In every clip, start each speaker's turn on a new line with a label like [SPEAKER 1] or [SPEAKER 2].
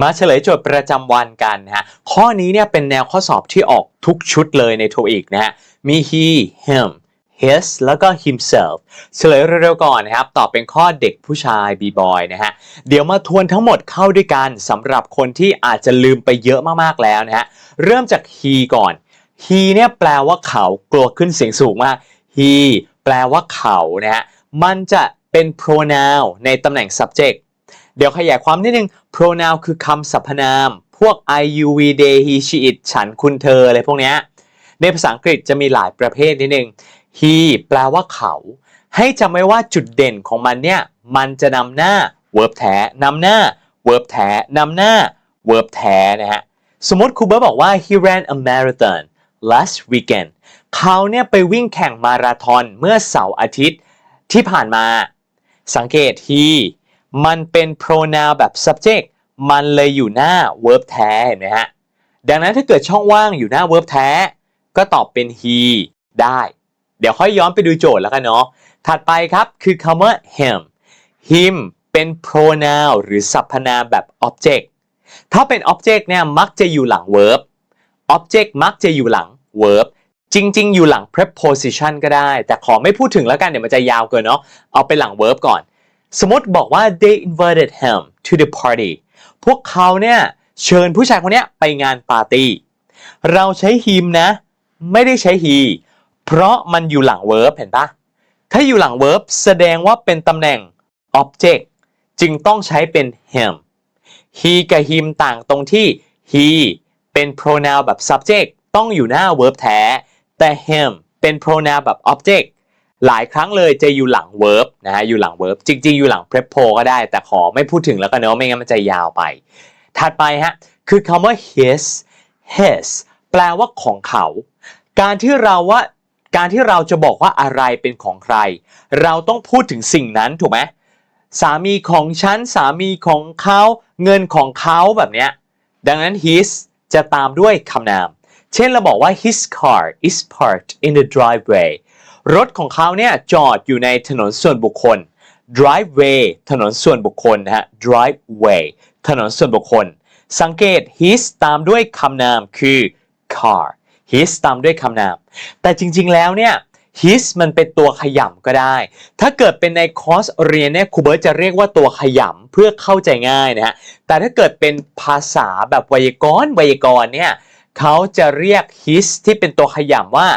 [SPEAKER 1] มาเฉลยโจทย์ประจำวันกันนะฮะข้อนี้เนี่ยเป็นแนวข้อสอบที่ออกทุกชุดเลยในโทอีกนะฮะมี he him his แล้วก็ himself เฉลยเร็วๆก่อนนะครับ ตอบเป็นข้อเด็กผู้ชาย b boy นะฮะ เดี๋ยวมาทวนทั้งหมดเข้าด้วยกันสำหรับคนที่อาจจะลืมไปเยอะมากๆแล้วนะฮะ เริ่มจาก he ก่อน he เนี่ยแปลว่าเขากลัวขึ้นเสียงสูงมาก he แปลว่าเขานะฮะ มันจะเป็น pronoun ในตำแหน่ง subject เดี๋ยวขยายความนิดนึง pronoun คือคำสรรพนาม พวก I you we they he she it ฉันคุณเธออะไรพวกเนี้ยในภาษาอังกฤษจะมีหลายประเภทนิดนึง he แปลว่าเขา ให้จำไว้ว่าจุดเด่นของมันเนี่ย มันจะนำหน้า verb แท้นำหน้า verb แท้นำหน้า verb แท้นะฮะ สมมติครูเบิร์ตบอกว่า he ran a marathon last weekend เขาเนี่ยไปวิ่งแข่งมาราธอนเมื่อเสาร์อาทิตย์ที่ผ่านมา สังเกต he มันเป็น pronoun แบบ subject มันเลยอยู่หน้า verb แท้เห็นไหมฮะ ดังนั้นถ้าเกิดช่องว่างอยู่หน้า verb แท้ ก็ตอบเป็น he ได้ เดี๋ยวค่อยย้อนไปดูโจทย์แล้วกันเนาะ ถัดไปครับคือคำว่า him him เป็น pronoun หรือสรรพนามแบบ object ถ้าเป็น object เนี่ยมักจะอยู่หลัง verb object มักจะอยู่หลัง verb จริง ๆ อยู่หลัง preposition ก็ได้ แต่ขอไม่พูดถึงแล้วกัน เดี๋ยวมันจะยาวเกินเนาะ เอาไปหลัง verb ก่อน สมมติบอกว่า they invited him to the party พวกเขาเนี่ยเชิญผู้ชายคนนี้ไปงานปาร์ตี้ เราใช้ him นะ ไม่ได้ใช้ he เพราะมันอยู่หลัง verb เห็นปะถ้าอยู่หลัง verb แสดงว่าเป็นตำแหน่ง object จึงต้องใช้เป็น him he กับ him ต่างตรงที่ he เป็น pronoun แบบ subject ต้องอยู่หน้า verb แท้ แต่ him เป็น pronoun แบบ object หลายครั้งเลยจะอยู่หลัง verb นะฮะอยู่หลัง verb จริง ๆ อยู่หลัง prepo ก็ได้ แต่ขอไม่พูดถึงแล้วกันเนาะไม่งั้นมันจะยาวไป ถัดไปฮะคือคำว่า his his แปลว่าของเขา การที่เราว่าการที่เราจะบอกว่าอะไรเป็นของใคร เราต้องพูดถึงสิ่งนั้นถูกไหมสามีของฉัน สามีของเขาเงินของเขาแบบเนี้ยดังนั้น his จะตามด้วยคำนาม เช่นเราบอกว่า his car is parked in the driveway รถของเขาเนี่ยจอดอยู่ในถนนส่วนบุคคล driveway ถนนส่วนบุคคลนะฮะ driveway ถนนส่วนบุคคล สังเกต his ตามด้วยคำนามคือ car his ตามด้วยคำนาม แต่จริง ๆ แล้วเนี่ย his มันเป็นตัวขยำก็ได้ ถ้าเกิดเป็นในคอร์สเรียนเนี่ยครูเบิร์ตจะเรียกว่าตัวขยำเพื่อเข้าใจง่ายนะฮะ แต่ถ้าเกิดเป็นภาษาแบบไวยากรณ์ไวยากรณ์เนี่ยเขาจะเรียก his ที่เป็นตัวขยำว่า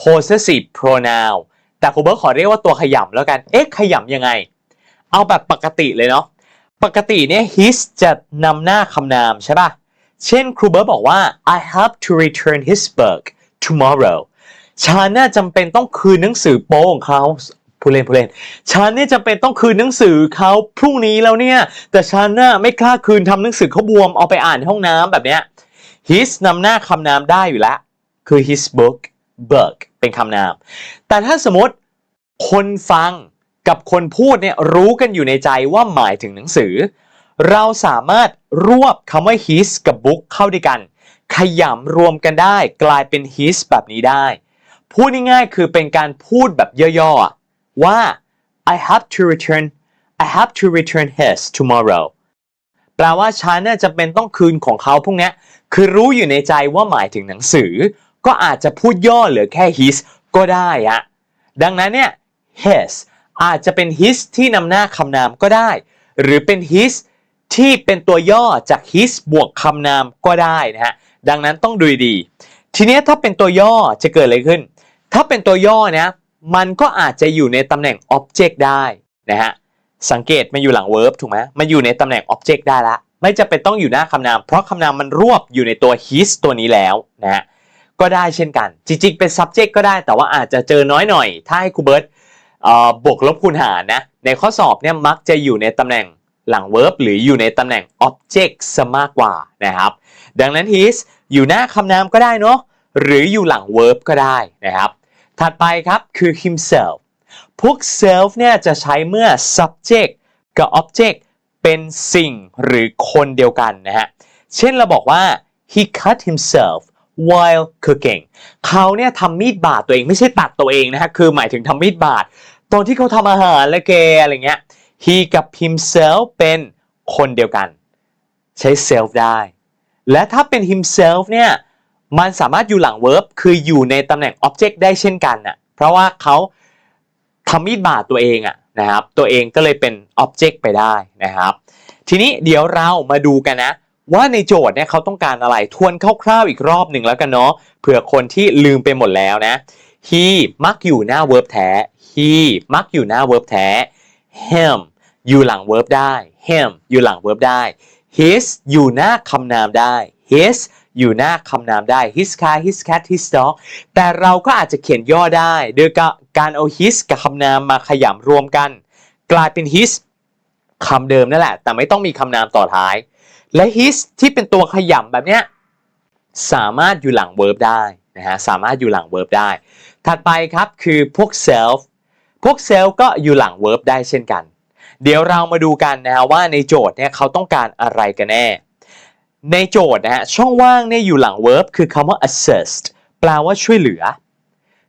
[SPEAKER 1] possessive pronoun แต่ครูเบิร์ขอเรียกว่าตัวขยำแล้วกัน เอ๊ะขยำยังไง เอาแบบปกติเลยเนาะ ปกติเนี่ย his จะนำหน้าคำนามใช่ป่ะ เช่นครูเบิร์บอกว่า I have to return his book tomorrow ฉันน่าจำเป็นต้องคืนหนังสือโป้ของเขาผู้เล่นผู้เล่น ฉันเนี่ยจำเป็นต้องคืนหนังสือเขาพรุ่งนี้แล้วเนี่ย แต่ฉันน่ะไม่กล้าคืนทำหนังสือเขาบวมเอาไปอ่านในห้องน้ำแบบเนี้ย his นำหน้าคำนามได้อยู่แล้ว คือ his book book เป็นคำนาม แต่ถ้าสมมติคนฟังกับคนพูดเนี่ยรู้กันอยู่ในใจว่าหมายถึงหนังสือ เราสามารถรวบคำว่า his กับ book เข้าด้วยกัน ขยำรวมกันได้กลายเป็น his แบบนี้ได้ พูดง่ายๆคือเป็นการพูดแบบย่อๆ ว่า I have to return I have to return his tomorrow แปลว่าฉันน่ะจะเป็นต้องคืนของเขาพวกเนี้ยคือรู้อยู่ในใจว่าหมายถึงหนังสือ ก็อาจจะพูดย่อเหลือแค่ his ก็ได้อะดังนั้นเนี่ย his อาจจะเป็น his ที่นำหน้าคำนามก็ได้ หรือเป็น his ที่เป็นตัวย่อจาก his บวกคำนามก็ได้นะฮะดังนั้นต้องดูดี ทีนี้ถ้าเป็นตัวย่อจะเกิดอะไรขึ้น ถ้าเป็นตัวย่อนะมันก็อาจจะอยู่ในตำแหน่ง object ได้นะฮะสังเกตมันอยู่หลัง verb ถูกไหมมันอยู่ในตำแหน่ง object ได้ละ ไม่จะเป็นต้องอยู่หน้าคำนาม เพราะคำนามมันรวบอยู่ในตัว his ตัวนี้แล้วนะฮะ ก็ได้เช่นกัน จริงๆ เป็น subject ก็ได้ แต่ว่าอาจจะเจอน้อยหน่อย ถ้าให้ครูเบิร์ตบวกลบคูณหารนะ ในข้อสอบเนี่ยมักจะอยู่ในตำแหน่งหลัง verb หรืออยู่ในตำแหน่ง object ซะมากกว่านะครับ ดังนั้น his อยู่หน้าคำนามก็ได้เนาะ หรืออยู่หลัง verb ก็ได้นะครับ ถัดไปครับคือ himself พวก self เนี่ยจะใช้เมื่อ subject กับ object เป็นสิ่งหรือคนเดียวกันนะฮะ เช่นเราบอกว่า he cut himself while cooking เขาเนี่ยทำมีดบาดตัวเองไม่ใช่ตัดตัวเองนะฮะคือหมายถึงทำมีดบาดตอนที่เขาทำอาหารและแกอะไรเงี้ย he กับ himself เป็นคนเดียวกัน ใช้ self ได้ และถ้าเป็น himself เนี่ยมันสามารถอยู่หลัง verb คืออยู่ในตำแหน่ง object ได้เช่นกันน่ะเพราะว่าเขาทำมีดบาดตัวเองอะนะครับตัวเองก็เลยเป็น object ไปได้นะครับ ทีนี้เดี๋ยวเรามาดูกันนะ ว่าในโจทย์เนี่ยเขาต้องการอะไรทวนคร่าวๆอีกรอบหนึ่งแล้วกันเนาะเผื่อคนที่ลืมไปหมดแล้วนะ he มักอยู่หน้า verb แท้ he มักอยู่หน้า verb แท้ him อยู่หลัง verb ได้ him อยู่หลัง verb ได้ his อยู่หน้าคำนามได้ his อยู่หน้าคำนามได้ his car his cat his dog แต่เราก็อาจจะเขียนย่อได้ โดยการเอา his กับคำนามมาขยำรวมกัน กลายเป็น his คำเดิมนั่นแหละ แต่ไม่ต้องมีคำนามต่อท้าย และ his ที่เป็นตัวขยำแบบเนี้ยสามารถอยู่หลัง verb ได้นะฮะสามารถอยู่หลัง verb ได้ ถัดไปครับคือพวก self พวก self ก็อยู่หลัง verb ได้เช่นกัน เดี๋ยวเรามาดูกันนะฮะว่าในโจทย์เนี่ยเขาต้องการอะไรกันแน่ ในโจทย์นะฮะช่องว่างเนี่ยอยู่หลัง verb คือคำว่า assist แปลว่าช่วยเหลือ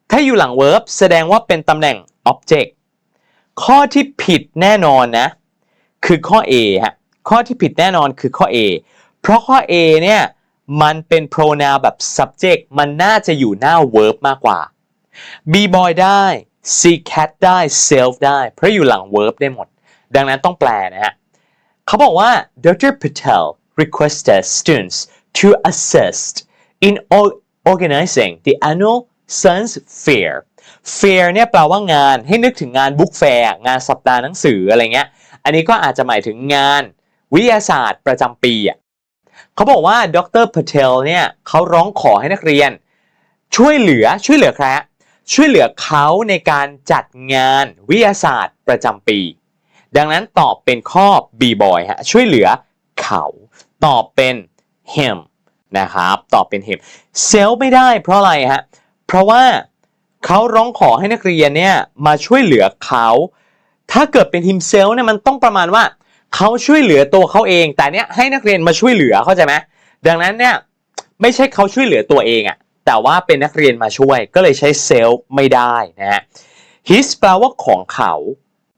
[SPEAKER 1] ถ้าอยู่หลัง verb แสดงว่าเป็นตำแหน่ง object ข้อที่ผิดแน่นอนนะ คือข้อ A ฮะ ข้อที่ผิดแน่นอนคือข้อ A เพราะข้อ A เนี่ยมันเป็น pronoun แบบ subject มันน่าจะอยู่หน้า verb มากกว่า b boy ได้ c cat ได้ self ได้ เพราะอยู่หลัง verb ได้หมด ดังนั้นต้องแปลนะฮะเขาบอกว่า Dr. Patel requested students to assist in or- organizing the annual science fair fair เนี่ยแปลว่างานให้นึกถึงงาน book fair งานสัปดาห์หนังสืออะไรเงี้ย อันนี้ก็อาจจะหมายถึงงาน วิทยาศาสตร์ประจำปีอะเขาบอกว่าดร Patel เนี่ยเขาร้องขอให้นักเรียน ช่วยเหลือช่วยเหลือใครช่วยเหลือเขาในการจัดงานวิทยาศาสตร์ประจำปี ดังนั้นตอบเป็นข้อ B boy ฮะช่วยเหลือเขา ตอบเป็น him นะครับ ตอบเป็น him self ไม่ได้เพราะอะไรฮะเพราะว่าเขาร้องขอให้นักเรียนเนี่ยมาช่วยเหลือเขา ถ้าเกิดเป็น himself เนี่ยมันต้องประมาณว่า เขาช่วยเหลือตัวเขาเอง แต่เนี้ยให้นักเรียนมาช่วยเหลือเข้าใจไหมดังนั้นเนี่ยไม่ใช่เขาช่วยเหลือตัวเองอะแต่ว่าเป็นนักเรียนมาช่วยก็เลยใช้ self ไม่ได้นะฮะ his แปลว่าของเขา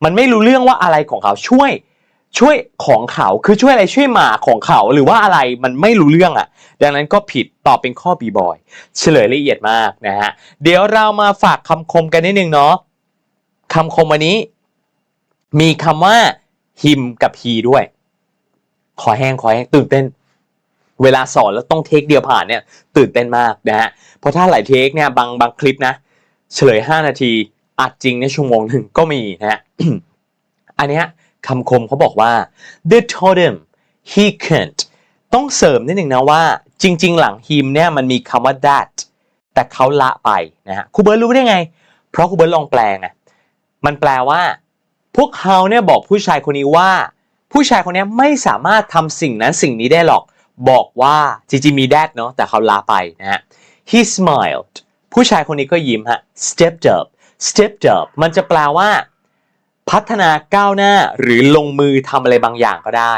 [SPEAKER 1] มันไม่รู้เรื่องว่าอะไรของเขาช่วยช่วยของเขาคือช่วยอะไรช่วยหมาของเขาหรือว่าอะไรมันไม่รู้เรื่องอะ่ะ ดังนั้นก็ผิดตอบเป็นข้อ B boy เฉลยละเอียดมากนะฮะ เดี๋ยวเรามาฝากคำคมกันนิดนึงเนาะคำคมวันนี้ มีคำว่า him กับ he ด้วย ขอแห้งขอแห้งตื่นเต้น เวลาสอนแล้วต้องเทคเดียวผ่านเนี่ย ตื่นเต้นมากนะฮะเพราะถ้าหลายเทคเนี่ยบางบางคลิปนะ เฉลย 5 นาทีอัดจริงในชั่วโมงหนึ่งก็มีนะฮะอันเนี้ยคำคมเขาบอกว่า they told him he can't ต้องเสริมนิดหนึ่งนะว่า จริง ๆ หลัง him เนี่ยมันมีคำว่า that แต่เขาละไปนะฮะครูเบิร์ตรู้ได้ไง เพราะครูเบิร์ตลองแปลไงมันแปลว่า พวกเขาเนี่ยบอกผู้ชายคนนี้ว่า ผู้ชายคนนี้ไม่สามารถทำสิ่งนั้นสิ่งนี้ได้หรอก บอกว่าจริงๆมี that เนาะแต่เขาละไปนะฮะ he smiled ผู้ชายคนนี้ก็ยิ้มฮะ stepped up stepped up มันจะแปลว่า พัฒนาก้าวหน้าหรือลงมือทำอะไรบางอย่างก็ได้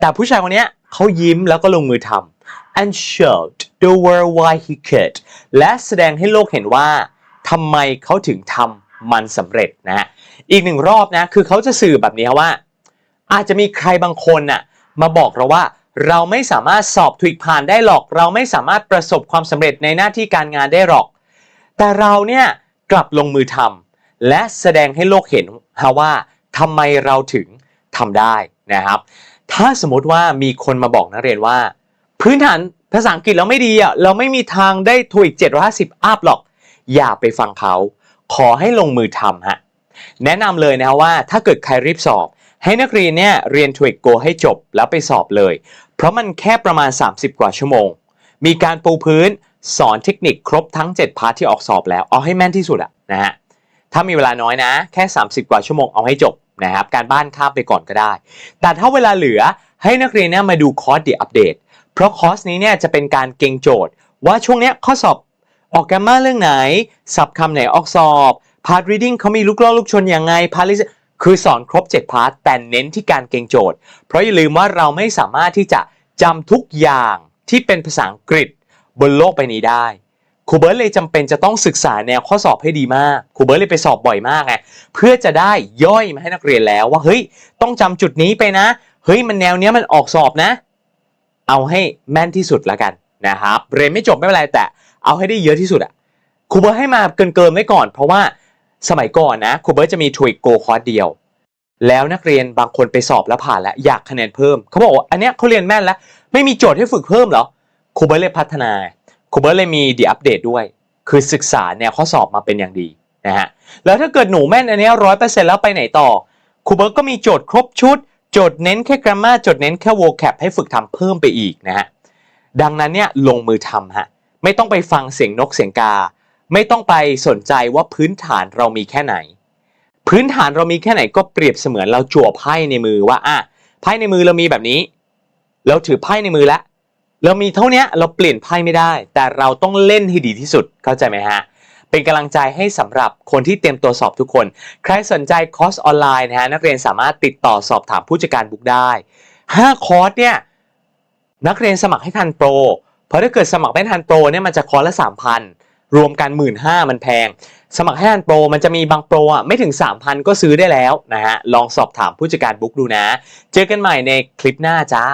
[SPEAKER 1] แต่ผู้ชายคนเนี้ยเขายิ้มแล้วก็ลงมือทำ and showed the world why he could และแสดงให้โลกเห็นว่าทำไมเขาถึงทำมันสำเร็จนะฮะ อีกหนึ่งรอบนะคือเขาจะสื่อแบบนี้ว่า อาจจะมีใครบางคนน่ะมาบอกเราว่าเราไม่สามารถสอบถูกผ่านได้หรอก เราไม่สามารถประสบความสำเร็จในหน้าที่การงานได้หรอก แต่เราเนี่ยกลับลงมือทำและแสดงให้โลกเห็นฮะว่าทำไมเราถึงทำได้นะครับ ถ้าสมมติว่ามีคนมาบอกนักเรียนว่า พื้นฐานภาษาอังกฤษเราไม่ดีอะเราไม่มีทางได้ถูก750อัพหรอก อย่าไปฟังเขา ขอให้ลงมือทำฮะ แนะนำเลยนะว่าถ้าเกิดใครรีบสอบ ให้นักเรียนเนี่ยเรียน TOEIC Go ให้จบแล้วไปสอบเลย เพราะมันแค่ประมาณ 30 กว่าชั่วโมง มีการปูพื้นสอนเทคนิคครบทั้ง 7 พาร์ทที่ออกสอบแล้ว เอาให้แม่นที่สุดอะนะฮะถ้ามีเวลาน้อยนะ แค่ 30 กว่าชั่วโมงเอาให้จบนะครับการบ้านข้ามไปก่อนก็ได้ แต่ถ้าเวลาเหลือให้นักเรียนเนี่ยมาดูคอร์สเดียอัปเดตเพราะคอร์สนี้เนี่ยจะเป็นการเก่งโจทย์ ว่าช่วงเนี้ยข้อสอบออกแกมมาเรื่องไหน สับคำไหนออกสอบ พาร์ท reading เขามีลูกล่อลูกชนยังไงพาร์ทคือสอนครบ 7 พาร์ทแต่เน้นที่การเก่งโจทย์ เพราะอย่าลืมว่าเราไม่สามารถที่จะจำทุกอย่างที่เป็นภาษาอังกฤษบนโลกใบนี้ได้ครูเบิร์ตเลยจำเป็นจะต้องศึกษาแนวข้อสอบให้ดีมากครูเบิร์ตเลยไปสอบบ่อยมากไงเพื่อจะได้ย่อยมาให้นักเรียนแล้วว่าเฮ้ยต้องจำจุดนี้ไปนะ เฮ้ยมันแนวเนี้ยมันออกสอบนะ เอาให้แม่นที่สุดแล้วกันนะครับเรียนไม่จบไม่เป็นไรแต่ เอาให้ได้เยอะที่สุดอะครูเบิร์ตให้มาเกินเกินๆไว้ก่อน เพราะว่า สมัยก่อนนะครูเบิร์ตจะมีทวิกโกคอร์สเดียว แล้วนักเรียนบางคนไปสอบแล้วผ่านแล้วอยากคะแนนเพิ่มเขาบอกว่าอันเนี้ยเขาเรียนแม่นแล้ว ไม่มีโจทย์ให้ฝึกเพิ่มเหรอครูเบิร์ตเลยพัฒนาครูเบิร์ตเลยมีดีอัปเดตด้วย คือศึกษาแนวข้อสอบมาเป็นอย่างดีนะฮะแล้วถ้าเกิดหนูแม่นอันเนี้ร้อยเปอร์เซ็นต์แล้วไปไหนต่อครูเบิร์ตก็มีโจทย์ครบชุด โจทย์เน้นแค่ grammar โจทย์เน้นแค่ vocab ให้ฝึกทำเพิ่มไปอีกนะฮะดังนั้นเนี่ยลงมือทำฮะไม่ต้องไปฟังเสียงนกเสียงกา ไม่ต้องไปสนใจว่าพื้นฐานเรามีแค่ไหน พื้นฐานเรามีแค่ไหนก็เปรียบเสมือนเราจั่วไพ่ในมือว่าอะไพ่ในมือเรามีแบบนี้ เราถือไพ่ในมือแล้วเรามีเท่านี้เราเปลี่ยนไพ่ไม่ได้ แต่เราต้องเล่นให้ดีที่สุดเข้าใจไหมฮะเป็นกำลังใจให้สำหรับคนที่เตรียมตัวสอบทุกคน ใครสนใจคอร์สออนไลน์นะฮะนักเรียนสามารถติดต่อสอบถามผู้จัดการบุ๊กได้5คอร์สเนี่ยนักเรียนสมัครให้ทันโปรเพราะถ้าเกิดสมัครไม่ทันโปรเนี่ยมันจะคอร์สละ3,000 รวมกัน 1 5ื่นมันแพง สมัครให้ทันโปรมันจะมีบางโปรอะไม่ถึง 3,000 ก็ซื้อได้แล้วนะฮะลองสอบถามผู้จัดการบุ๊กดูนะ เจอกันใหม่ในคลิปหน้าจ้า